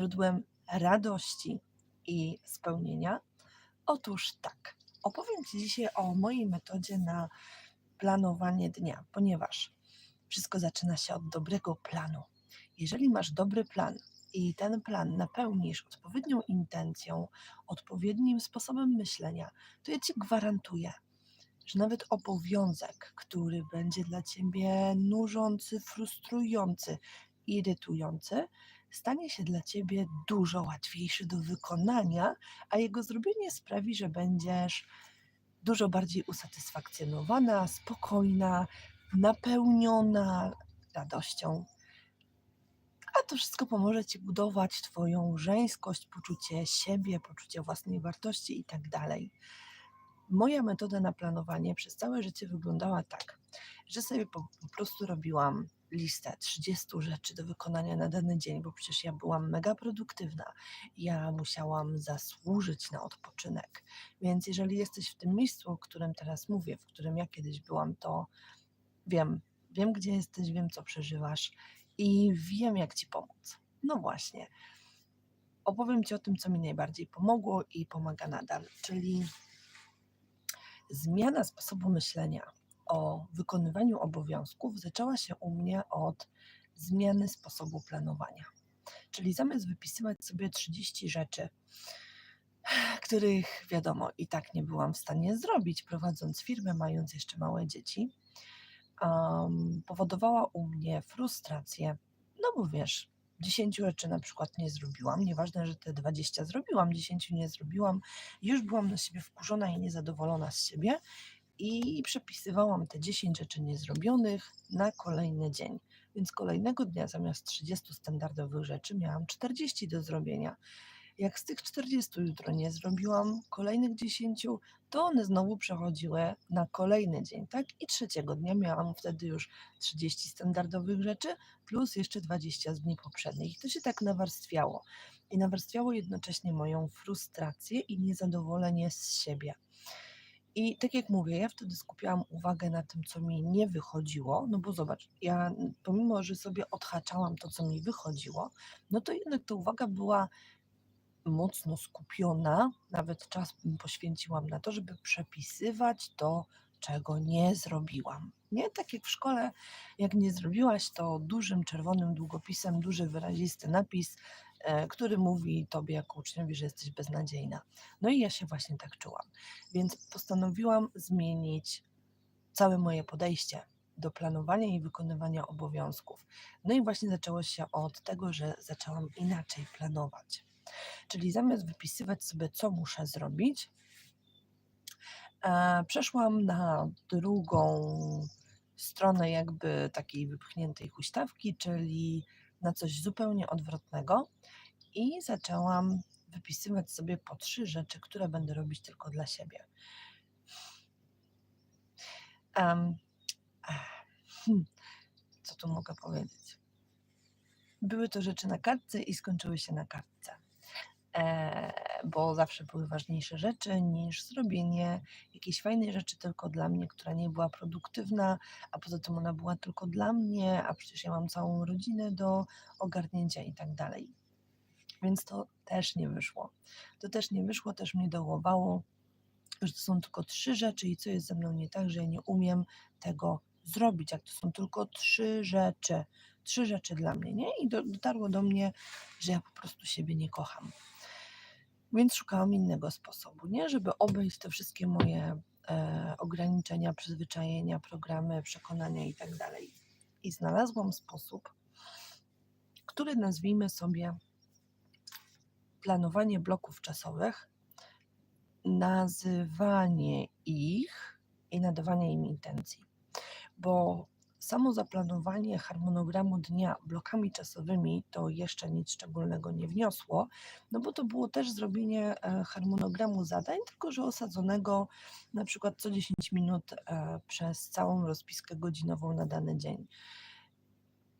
źródłem radości i spełnienia? Otóż tak. Opowiem Ci dzisiaj o mojej metodzie na planowanie dnia, ponieważ wszystko zaczyna się od dobrego planu. Jeżeli masz dobry plan i ten plan napełnisz odpowiednią intencją, odpowiednim sposobem myślenia, to ja Ci gwarantuję, że nawet obowiązek, który będzie dla Ciebie nużący, frustrujący, irytujący, stanie się dla Ciebie dużo łatwiejszy do wykonania, a jego zrobienie sprawi, że będziesz dużo bardziej usatysfakcjonowana, spokojna, napełniona radością. A to wszystko pomoże Ci budować Twoją żeńskość, poczucie siebie, poczucie własnej wartości i tak dalej. Moja metoda na planowanie przez całe życie wyglądała tak, że sobie po, po prostu robiłam listę 30 rzeczy do wykonania na dany dzień, bo przecież ja byłam mega produktywna. Ja musiałam zasłużyć na odpoczynek. Więc jeżeli jesteś w tym miejscu, o którym teraz mówię, w którym ja kiedyś byłam, to wiem, wiem gdzie jesteś, wiem co przeżywasz i wiem jak ci pomóc. No właśnie. Opowiem ci o tym, co mi najbardziej pomogło i pomaga nadal, czyli zmiana sposobu myślenia o wykonywaniu obowiązków zaczęła się u mnie od zmiany sposobu planowania. Czyli zamiast wypisywać sobie 30 rzeczy, których wiadomo i tak nie byłam w stanie zrobić, prowadząc firmę, mając jeszcze małe dzieci, um, powodowała u mnie frustrację. No bo wiesz, 10 rzeczy na przykład nie zrobiłam, nieważne, że te 20 zrobiłam, 10 nie zrobiłam, już byłam na siebie wkurzona i niezadowolona z siebie i przepisywałam te 10 rzeczy niezrobionych na kolejny dzień. Więc kolejnego dnia zamiast 30 standardowych rzeczy miałam 40 do zrobienia. Jak z tych 40 jutro nie zrobiłam kolejnych 10, to one znowu przechodziły na kolejny dzień, tak? I trzeciego dnia miałam wtedy już 30 standardowych rzeczy plus jeszcze 20 z dni poprzednich. I to się tak nawarstwiało. I nawarstwiało jednocześnie moją frustrację i niezadowolenie z siebie. I tak jak mówię, ja wtedy skupiałam uwagę na tym, co mi nie wychodziło, no bo zobacz, ja pomimo, że sobie odhaczałam to, co mi wychodziło, no to jednak ta uwaga była mocno skupiona, nawet czas poświęciłam na to, żeby przepisywać to, czego nie zrobiłam. Nie tak jak w szkole, jak nie zrobiłaś, to dużym czerwonym długopisem, duży wyrazisty napis, który mówi tobie jako uczniowi, że jesteś beznadziejna. No i ja się właśnie tak czułam. Więc postanowiłam zmienić całe moje podejście do planowania i wykonywania obowiązków. No i właśnie zaczęło się od tego, że zaczęłam inaczej planować. Czyli zamiast wypisywać sobie, co muszę zrobić, e, przeszłam na drugą stronę jakby takiej wypchniętej huśtawki, czyli na coś zupełnie odwrotnego i zaczęłam wypisywać sobie po trzy rzeczy, które będę robić tylko dla siebie. Um, co tu mogę powiedzieć? Były to rzeczy na kartce i skończyły się na kartce. E, bo zawsze były ważniejsze rzeczy niż zrobienie jakiejś fajnej rzeczy tylko dla mnie, która nie była produktywna, a poza tym ona była tylko dla mnie, a przecież ja mam całą rodzinę do ogarnięcia i tak dalej. Więc to też nie wyszło. To też nie wyszło, też mnie dołowało, że to są tylko trzy rzeczy i co jest ze mną nie tak, że ja nie umiem tego zrobić, jak to są tylko trzy rzeczy. Trzy rzeczy dla mnie, nie? I do, dotarło do mnie, że ja po prostu siebie nie kocham. Więc szukałam innego sposobu, nie? Żeby obejść te wszystkie moje e, ograniczenia, przyzwyczajenia, programy, przekonania i tak. I znalazłam sposób, który nazwijmy sobie planowanie bloków czasowych, nazywanie ich i nadawanie im intencji. Bo samo zaplanowanie harmonogramu dnia blokami czasowymi to jeszcze nic szczególnego nie wniosło, no bo to było też zrobienie e, harmonogramu zadań, tylko że osadzonego na przykład co 10 minut e, przez całą rozpiskę godzinową na dany dzień.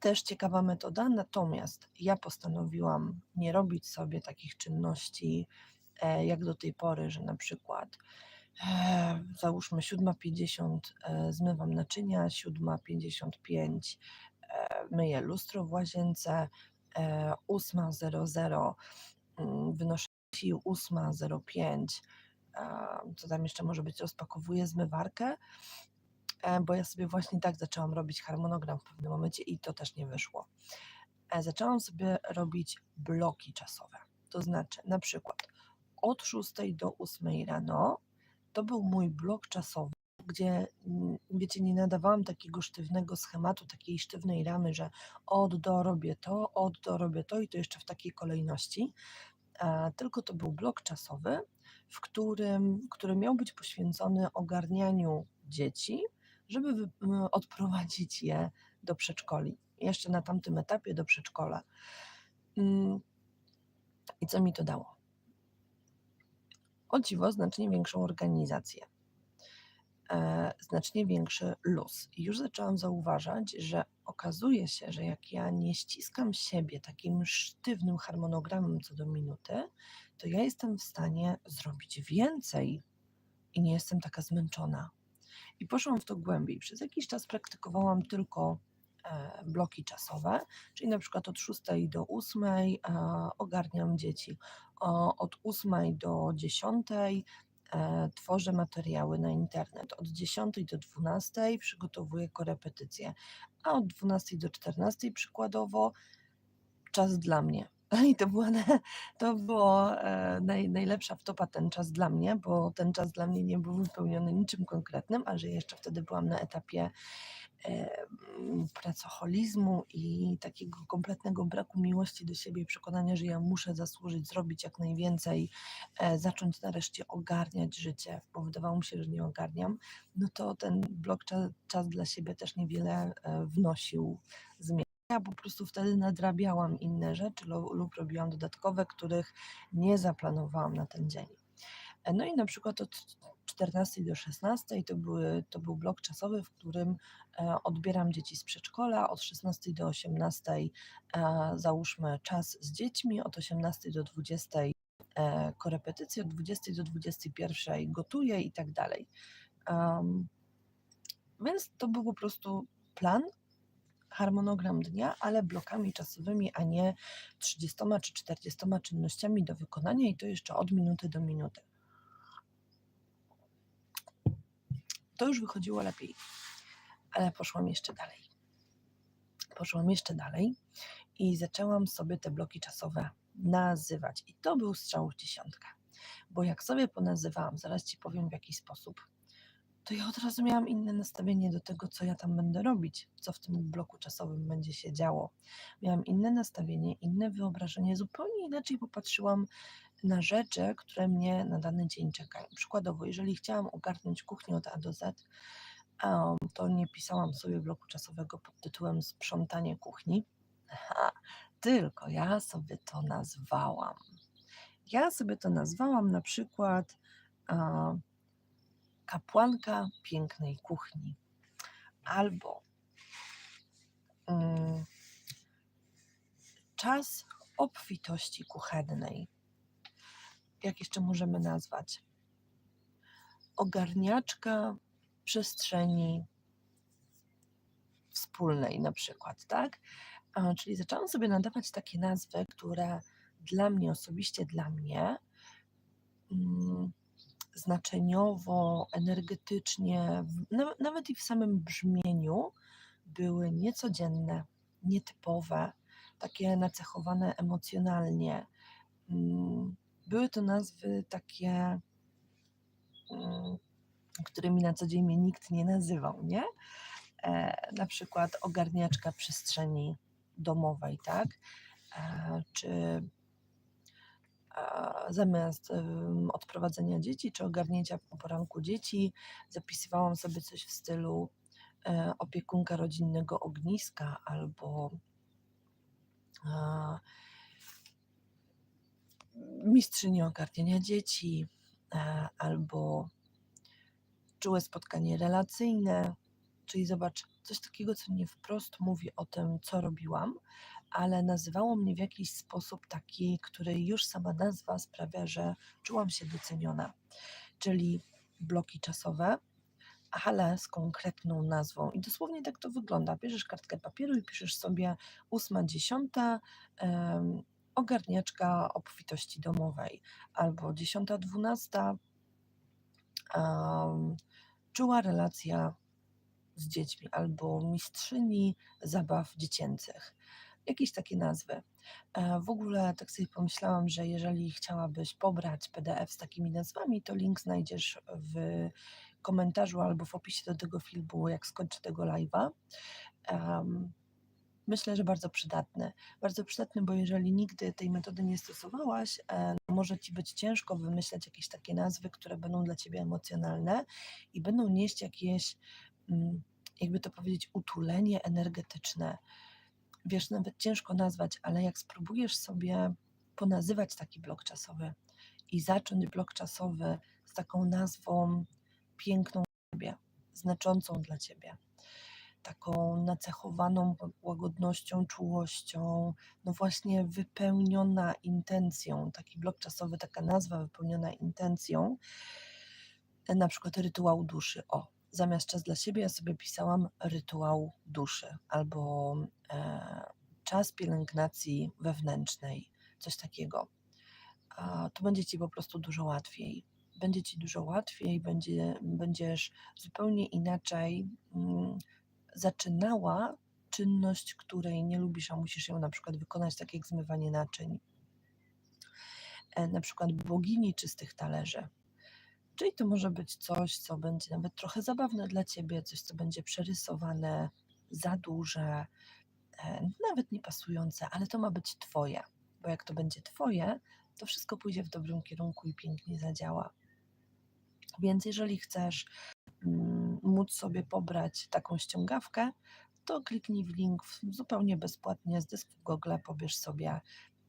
Też ciekawa metoda, natomiast ja postanowiłam nie robić sobie takich czynności e, jak do tej pory, że na przykład załóżmy 7.50 e, zmywam naczynia, 7.55 e, myję lustro w łazience, e, 8.00 mm, wynoszę sił 8.05, e, co tam jeszcze może być, rozpakowuję zmywarkę, e, bo ja sobie właśnie tak zaczęłam robić harmonogram w pewnym momencie i to też nie wyszło. E, Zaczęłam sobie robić bloki czasowe, to znaczy na przykład od 6 do 8 rano to był mój blok czasowy, gdzie mm, wiecie, nie nadawałam takiego sztywnego schematu, takiej sztywnej ramy, że od do robię to, od do robię to i to jeszcze w takiej kolejności, tylko to był blok czasowy, w którym, który miał być poświęcony ogarnianiu dzieci, żeby odprowadzić je do przedszkoli. Jeszcze na tamtym etapie do przedszkola. Mm, I co mi to dało? O dziwo, znacznie większą organizację, e, znacznie większy luz. I już zaczęłam zauważać, że okazuje się, że jak ja nie ściskam siebie takim sztywnym harmonogramem co do minuty, to ja jestem w stanie zrobić więcej i nie jestem taka zmęczona. I poszłam w to głębiej. Przez jakiś czas praktykowałam tylko bloki czasowe, czyli na przykład od 6 do 8 e, ogarniam dzieci, od 8 do 10 e, tworzę materiały na internet, od 10 do 12 przygotowuję korepetycje, a od 12 do 14 przykładowo czas dla mnie. I to, była, to było e, naj, najlepsza wtopa ten czas dla mnie, bo ten czas dla mnie nie był wypełniony niczym konkretnym, a że jeszcze wtedy byłam na etapie e, pracoholizmu i takiego kompletnego braku miłości do siebie i przekonania, że ja muszę zasłużyć, zrobić jak najwięcej, e, zacząć nareszcie ogarniać życie, bo wydawało mi się, że nie ogarniam, no to ten blok czas, czas dla siebie też niewiele e, wnosił zmian. Ja po prostu wtedy nadrabiałam inne rzeczy lo- lub robiłam dodatkowe, których nie zaplanowałam na ten dzień. E, No i na przykład od 14 do 16 to, były, to był blok czasowy, w którym e, odbieram dzieci z przedszkola, od 16 do 18 e, załóżmy czas z dziećmi, od 18 do 20 e, korepetycje, od 20 do 21 gotuję i tak dalej. Więc to był po prostu plan, harmonogram dnia, ale blokami czasowymi, a nie 30 czy 40 czynnościami do wykonania i to jeszcze od minuty do minuty. To już wychodziło lepiej, ale poszłam jeszcze dalej. Poszłam jeszcze dalej i zaczęłam sobie te bloki czasowe nazywać. I to był strzał w dziesiątkę, bo jak sobie ponazywałam, zaraz Ci powiem w jaki sposób, to ja od razu miałam inne nastawienie do tego, co ja tam będę robić, co w tym bloku czasowym będzie się działo. Miałam inne nastawienie, inne wyobrażenie, zupełnie inaczej popatrzyłam na rzeczy, które mnie na dany dzień czekają. Przykładowo, jeżeli chciałam ogarnąć kuchnię od A do Z, to nie pisałam sobie bloku czasowego pod tytułem sprzątanie kuchni, Aha, tylko ja sobie to nazwałam. Ja sobie to nazwałam na przykład kapłanka pięknej kuchni albo mm, czas obfitości kuchennej. Jak jeszcze możemy nazwać? Ogarniaczka przestrzeni wspólnej na przykład, tak? Czyli zaczęłam sobie nadawać takie nazwy, które dla mnie, osobiście dla mnie, mm, znaczeniowo, energetycznie, nawet i w samym brzmieniu były niecodzienne, nietypowe, takie nacechowane emocjonalnie. Mm, Były to nazwy takie, mm, którymi na co dzień mnie nikt nie nazywał, nie? E, na przykład ogarniaczka przestrzeni domowej, tak? E, czy zamiast odprowadzenia dzieci czy ogarnięcia po poranku dzieci, zapisywałam sobie coś w stylu e, opiekunka rodzinnego ogniska albo mistrzyni ogarniania dzieci, e, albo czułe spotkanie relacyjne. Czyli zobacz, coś takiego, co nie wprost mówi o tym, co robiłam, ale nazywało mnie w jakiś sposób taki, który już sama nazwa sprawia, że czułam się doceniona. Czyli bloki czasowe, ale z konkretną nazwą. I dosłownie tak to wygląda. Bierzesz kartkę papieru i piszesz sobie 8.10 em, ogarniaczka obfitości domowej albo 10.12 em, czuła relacja z dziećmi albo mistrzyni zabaw dziecięcych. Jakieś takie nazwy. E, w ogóle tak sobie pomyślałam, że jeżeli chciałabyś pobrać PDF z takimi nazwami, to link znajdziesz w komentarzu albo w opisie do tego filmu, jak skończę tego live'a. Em, myślę, że bardzo przydatny. Bardzo przydatny, bo jeżeli nigdy tej metody nie stosowałaś, e, może ci być ciężko wymyśleć jakieś takie nazwy, które będą dla ciebie emocjonalne i będą nieść jakieś, mm, jakby to powiedzieć, utulenie energetyczne. Wiesz, nawet ciężko nazwać, ale jak spróbujesz sobie ponazywać taki blok czasowy i zacząć blok czasowy z taką nazwą piękną dla ciebie, znaczącą dla ciebie, taką nacechowaną łagodnością, czułością, no właśnie wypełniona intencją, taki blok czasowy, taka nazwa wypełniona intencją, na przykład rytuał duszy. O, zamiast czas dla siebie ja sobie pisałam rytuał duszy albo czas pielęgnacji wewnętrznej, coś takiego. To będzie ci po prostu dużo łatwiej. Będzie ci dużo łatwiej, będzie, będziesz zupełnie inaczej mm, zaczynała czynność, której nie lubisz, a musisz ją na przykład wykonać, tak jak zmywanie naczyń. E, na przykład bogini czystych talerzy. Czyli to może być coś, co będzie nawet trochę zabawne dla ciebie, coś, co będzie przerysowane, za duże, e, nawet niepasujące, ale to ma być twoje. Bo jak to będzie twoje, to wszystko pójdzie w dobrym kierunku i pięknie zadziała. Więc jeżeli chcesz mm, móc sobie pobrać taką ściągawkę, to kliknij w link zupełnie bezpłatnie z dysku Google, pobierz sobie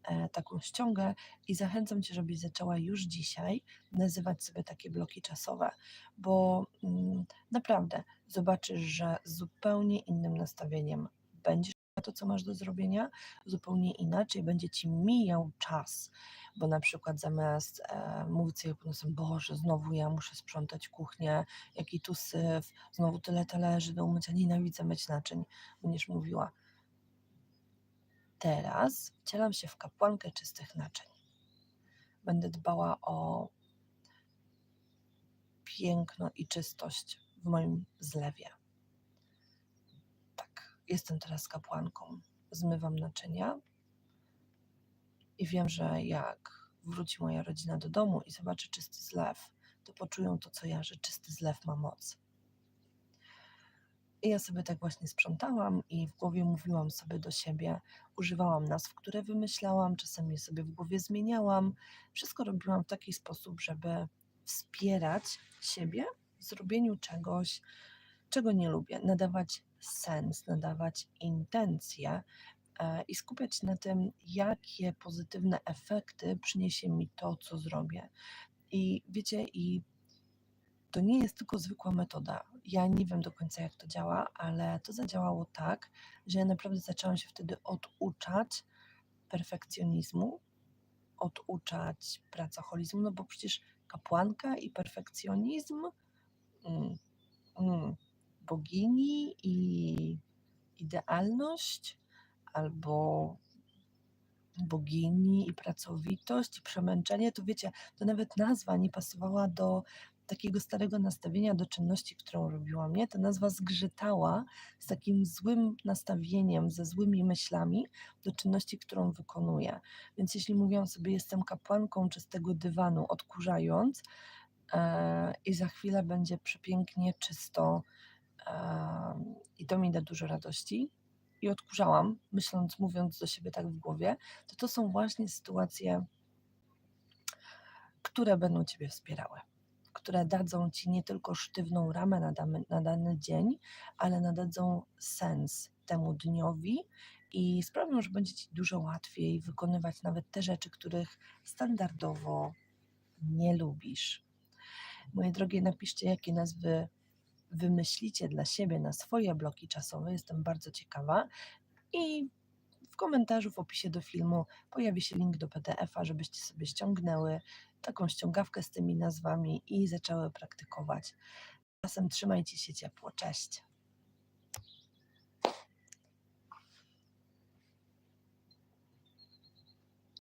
e, taką ściągę i zachęcam Cię, żebyś zaczęła już dzisiaj nazywać sobie takie bloki czasowe, bo mm, naprawdę zobaczysz, że z zupełnie innym nastawieniem będziesz to, co masz do zrobienia, zupełnie inaczej będzie Ci mijał czas, bo na przykład zamiast e, mówić sobie pod nosem, Boże, znowu ja muszę sprzątać kuchnię, jaki tu syf, znowu tyle talerzy do umycia, nienawidzę myć naczyń, będziesz mówiła, teraz wcielam się w kapłankę czystych naczyń. Będę dbała o piękno i czystość w moim zlewie. Jestem teraz kapłanką. Zmywam naczynia i wiem, że jak wróci moja rodzina do domu i zobaczy czysty zlew, to poczują to, co ja, że czysty zlew ma moc. I ja sobie tak właśnie sprzątałam i w głowie mówiłam sobie do siebie, używałam nazw, które wymyślałam, czasem je sobie w głowie zmieniałam. Wszystko robiłam w taki sposób, żeby wspierać siebie w zrobieniu czegoś, czego nie lubię, nadawać sens, nadawać intencje e, i skupiać się na tym, jakie pozytywne efekty przyniesie mi to, co zrobię. I wiecie, i to nie jest tylko zwykła metoda. Ja nie wiem do końca, jak to działa, ale to zadziałało tak, że ja naprawdę zaczęłam się wtedy oduczać perfekcjonizmu, oduczać pracoholizmu, no bo przecież kapłanka i perfekcjonizm, mm, mm, bogini i idealność, albo bogini i pracowitość i przemęczenie, to wiecie, to nawet nazwa nie pasowała do takiego starego nastawienia do czynności, którą robiłam, nie? Ta nazwa zgrzytała z takim złym nastawieniem, ze złymi myślami do czynności, którą wykonuję. Więc jeśli mówiłam sobie, jestem kapłanką czystego dywanu, odkurzając, e, i za chwilę będzie przepięknie czysto, i to mi da dużo radości, i odkurzałam, myśląc, mówiąc do siebie tak w głowie, to to są właśnie sytuacje, które będą Ciebie wspierały, które dadzą Ci nie tylko sztywną ramę na dany, na dany dzień, ale nadadzą sens temu dniowi i sprawią, że będzie Ci dużo łatwiej wykonywać nawet te rzeczy, których standardowo nie lubisz. Moje drogie, napiszcie, jakie nazwy wymyślicie dla siebie na swoje bloki czasowe. Jestem bardzo ciekawa. I w komentarzu w opisie do filmu pojawi się link do PDF-a, żebyście sobie ściągnęły taką ściągawkę z tymi nazwami i zaczęły praktykować. Czasem trzymajcie się ciepło. Cześć.